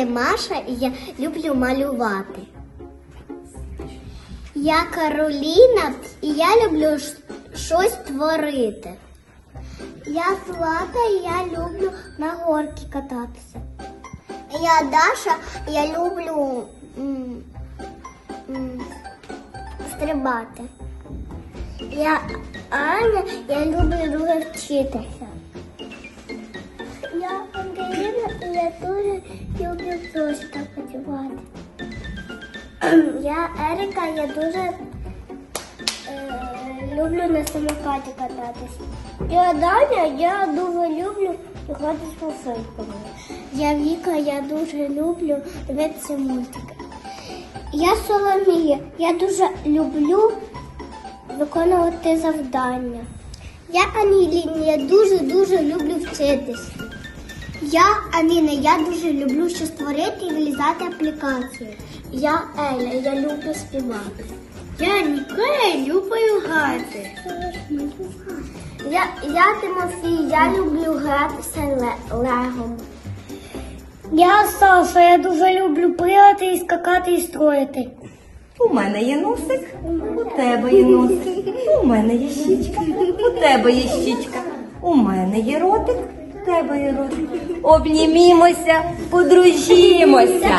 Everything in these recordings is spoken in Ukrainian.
звати Маша і я люблю малювати. Я Кароліна і я люблю щось творити. Я Злата і я люблю на горки кататися. Я Даша, я люблю м, м, стрибати. Я Аня, я люблю дуже вчитися. Люблю зошита працювати. Я Ерика, я дуже е, люблю на самокаті кататися. Я Даня, я дуже люблю грати з машинками. Я Віка, я дуже люблю дивитися мультики. Я Соломія, я дуже люблю виконувати завдання. Я Аніліна, я дуже-дуже люблю вчитись. Я Аліна, я дуже люблю щось створити і вилізати аплікації. Я Еля, я люблю співати. Я Ніколя, люблю грати. Я, я Тимофій, я люблю гратися легом. Я Саша, я дуже люблю пригати і скакати і строїти. У мене є носик, у тебе є носик. У мене є щічка, у тебе є щічка. У мене є ротик, тебе ротик. Обнімімося, подружімося.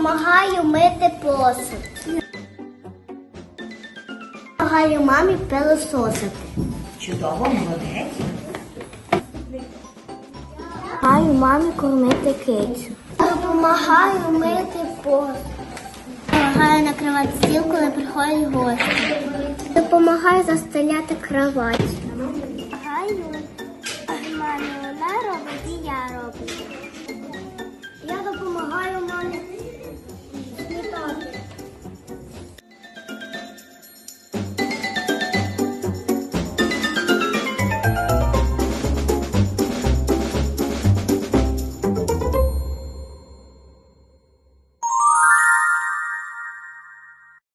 Допомагаю мити посуд. Допомагаю мамі пилососити. Чудово, молодець. Допомагаю мамі кормити кицю. Допомагаю мити посуд. Допомагаю накривати стіл, коли приходять гості. Допомагаю застеляти кровать. Допомагаю мамі, вона робить і я роблю.